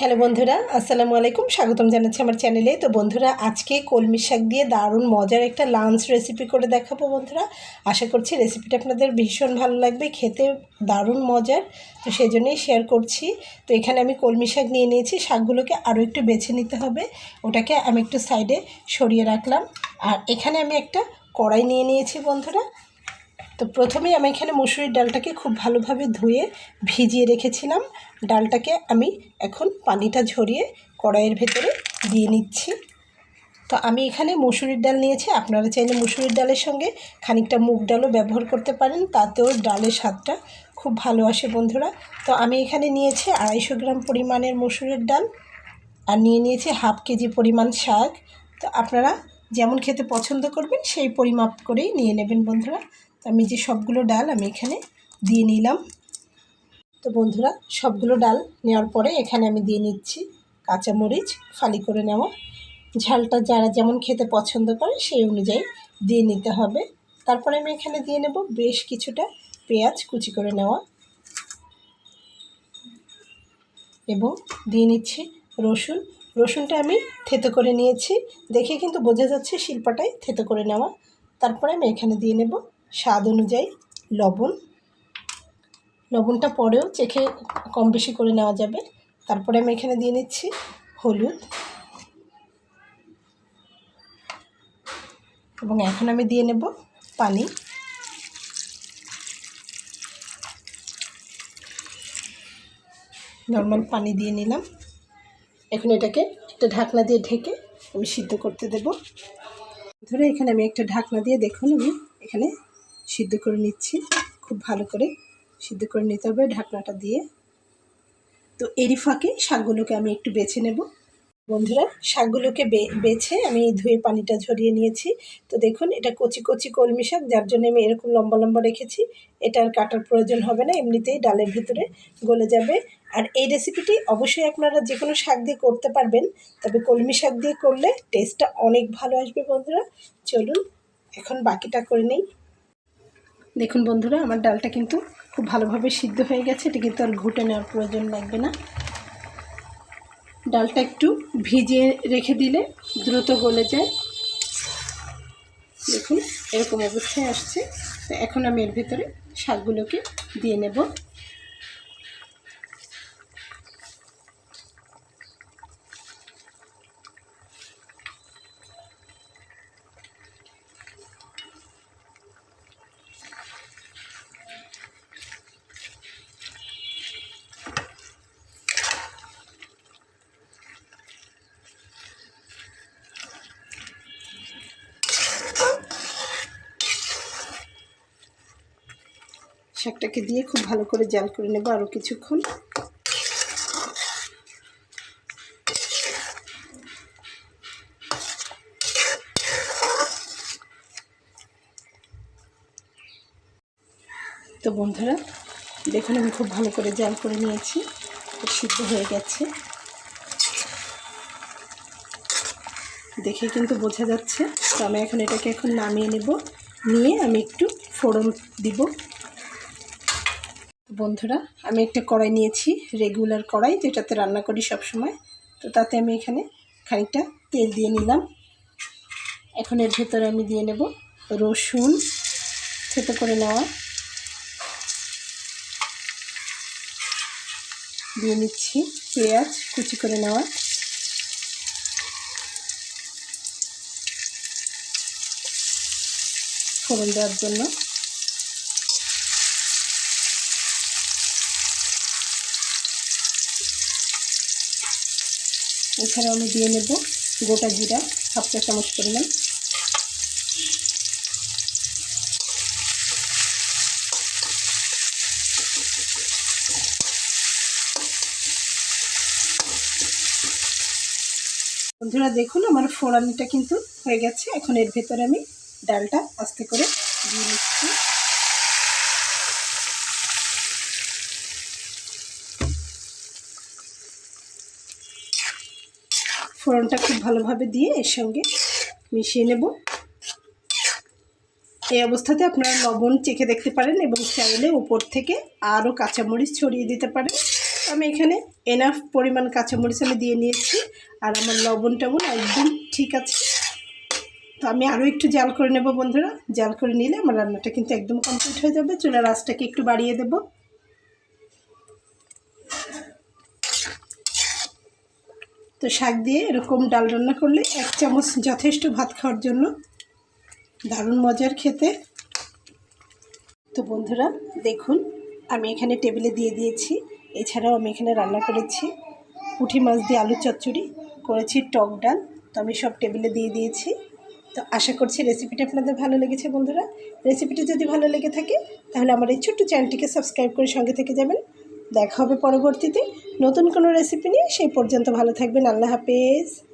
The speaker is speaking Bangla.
হ্যালো বন্ধুরা, আসসালামু আলাইকুম। স্বাগতম জানাচ্ছি আমার চ্যানেলে। তো বন্ধুরা, আজকে কলমি শাক দিয়ে দারুণ মজার একটা লাঞ্চ রেসিপি করে দেখাবো বন্ধুরা। আশা করছি রেসিপিটা আপনাদের ভীষণ ভালো লাগবে, খেতে দারুণ মজার। তো সেই জন্যই শেয়ার করছি। তো এখানে আমি কলমি শাক নিয়ে নিয়েছি। শাকগুলোকে আরও একটু বেছে নিতে হবে। ওটাকে আমি একটু সাইডে সরিয়ে রাখলাম। আর এখানে আমি একটা কড়াই নিয়ে নিয়েছি বন্ধুরা। তো প্রথমেই আমি এখানে মুসুরির ডালটাকে খুব ভালোভাবে ধুয়ে ভিজিয়ে রেখেছিলাম। ডালটাকে আমি এখন পানিটা ঝরিয়ে কড়াইয়ের ভেতরে দিয়ে নিচ্ছি। তো আমি এখানে মুসুরির ডাল নিয়েছি। আপনারা চাইলে মুসুরির ডালের সঙ্গে খানিকটা মুগ ডালও ব্যবহার করতে পারেন। তাতেও ডালের স্বাদটা খুব ভালো আসে বন্ধুরা। তো আমি এখানে নিয়েছি আড়াইশো গ্রাম পরিমাণের মুসুরির ডাল আর নিয়ে নিয়েছি হাফ কেজি পরিমাণ শাক। তো আপনারা যেমন খেতে পছন্দ করবেন, সেই পরিমাপ করেই নিয়ে নেবেন বন্ধুরা। তো আমি যে সবগুলো ডাল আমি এখানে দিয়ে নিলাম। তো বন্ধুরা, সবগুলো ডাল নেওয়ার পরে এখানে আমি দিয়ে নিচ্ছি কাঁচামরিচ ফালি করে নেওয়া। ঝালটা যারা যেমন খেতে পছন্দ করে, সেই অনুযায়ী দিয়ে নিতে হবে। তারপরে আমি এখানে দিয়ে নেব বেশ কিছুটা পেঁয়াজ কুচি করে নেওয়া। এবং দিয়ে নিচ্ছি রসুন রসুনটা আমি থেতো করে নিয়েছি। দেখে কিন্তু বোঝা যাচ্ছে শিল্পাটাই থেতো করে নেওয়া। তারপরে আমি এখানে দিয়ে নেব স্বাদ অনুযায়ী লবণ। লবণটা পরেও চেখে কম বেশি করে নেওয়া যাবে। তারপরে আমি এখানে দিয়ে নিচ্ছি হলুদ। এবং এখন আমি দিয়ে নেব পানি। নর্মাল পানি দিয়ে নিলাম। এখন এটাকে একটা ঢাকনা দিয়ে ঢেকে আমি সিদ্ধ করতে দেব। ধরে এখানে আমি একটা ঢাকনা দিয়ে দেখুন, আমি এখানে সিদ্ধ করে নিচ্ছি। খুব ভালো করে সিদ্ধ করে নিতে হবে ঢাকনাটা দিয়ে। তো এরই ফাঁকে শাকগুলোকে আমি একটু বেছে নেব। বন্ধুরা, শাকগুলোকে বেছে আমি ধুয়ে পানিটা ঝরিয়ে নিয়েছি। তো দেখুন, এটা কচি কচি কলমি শাক, যার জন্য আমি এরকম লম্বা লম্বা রেখেছি। এটা আর কাটার প্রয়োজন হবে না, এমনিতেই ডালের ভিতরে গলে যাবে। আর এই রেসিপিটি অবশ্যই আপনারা যে কোনো শাক দিয়ে করতে পারবেন, তবে কলমি শাক দিয়ে করলে টেস্টটা অনেক ভালো আসবে বন্ধুরা। চলুন, এখন বাকিটা করে নেই। দেখুন বন্ধুরা, আমার ডালটা কিন্তু খুব ভালোভাবে সিদ্ধ হয়ে গেছে, এটা কিন্তু আর ঘুটে নেওয়ার প্রয়োজন লাগবে না। ডালটা একটু ভিজিয়ে রেখে দিলে দ্রুত গলে যায়। দেখুন, এরকম অবস্থায় আসছে। তো এখন আমি এর ভিতরে শাকগুলোকে দিয়ে নেব। শাকটাকে দিয়ে খুব ভালো করে জাল করে নেব আরও কিছুক্ষণ। তো বন্ধুরা, দেখুন আমি খুব ভালো করে জাল করে নিয়েছি সিদ্ধ হয়ে গেছে। দেখে কিন্তু বোঝা যাচ্ছে। তো আমি এখন এটাকে এখন নামিয়ে নেব, নিয়ে আমি একটু ফোড়ন দিব। বন্ধুরা, আমি একটা কড়াই নিয়েছি রেগুলার কড়াই, যেটাতে রান্না করি সব সময় তো তাতে আমি এখানে খানিকটা তেল দিয়ে নিলাম। এখন এর ভেতরে আমি দিয়ে নেব রসুন থেতো করে নেওয়া। দিয়ে নিচ্ছি পেঁয়াজ কুচি করে নেওয়া। ফোড়ন দেওয়ার জন্য। এছাড়াও আমি দিয়ে নেব গোটা জিরা, হাফ চা চামচ পরিমাণ। বন্ধুরা দেখুন, আমার ফোড়ানিটা কিন্তু হয়ে গেছে। এখন এর ভেতরে আমি ডালটা আস্তে করে দিয়ে নিচ্ছি। ফোড়নটা খুব ভালোভাবে দিয়ে এর সঙ্গে মিশিয়ে নেব। এই অবস্থাতে আপনারা লবণ চেখে দেখতে পারেন এবং চাইলে উপর থেকে আরও কাঁচামরিচ ছড়িয়ে দিতে পারেন। আমি এখানে এনাফ পরিমাণ কাঁচামরিচ আমি দিয়ে নিয়েছি আর আমার লবণ টবণ একদম ঠিক আছে। তো আমি আরও একটু জাল করে নেব বন্ধুরা। জাল করে নিলে আমার রান্নাটা কিন্তু একদম কমপ্লিট হয়ে যাবে। চুলার আঁচটাকে একটু বাড়িয়ে দেব। তো শাক দিয়ে এরকম ডাল রান্না করলে এক চামচ যথেষ্ট ভাত খাওয়ার জন্য দারুণ মজার খেতে। তো বন্ধুরা, দেখুন, আমি এখানে টেবিলে দিয়ে দিয়েছি। এছাড়াও আমি এখানে রান্না করেছি পুঁটি মাছ দিয়ে আলু চচ্চড়ি, করেছি টক ডাল, তো আমি সব টেবিলে দিয়ে দিয়েছি। তো আশা করছি রেসিপিটা আপনাদের ভালো লেগেছে বন্ধুরা। রেসিপিটা যদি ভালো লেগে থাকে, তাহলে আমার এই ছোট্ট চ্যানেলটিকে সাবস্ক্রাইব করে সঙ্গে থেকে যাবেন। দেখা হবে পরবর্তীতে। নতুন কোনো রেসিপি নিয়ে সেই পর্যন্ত ভালো থাকবেন। আল্লাহ হাফেজ।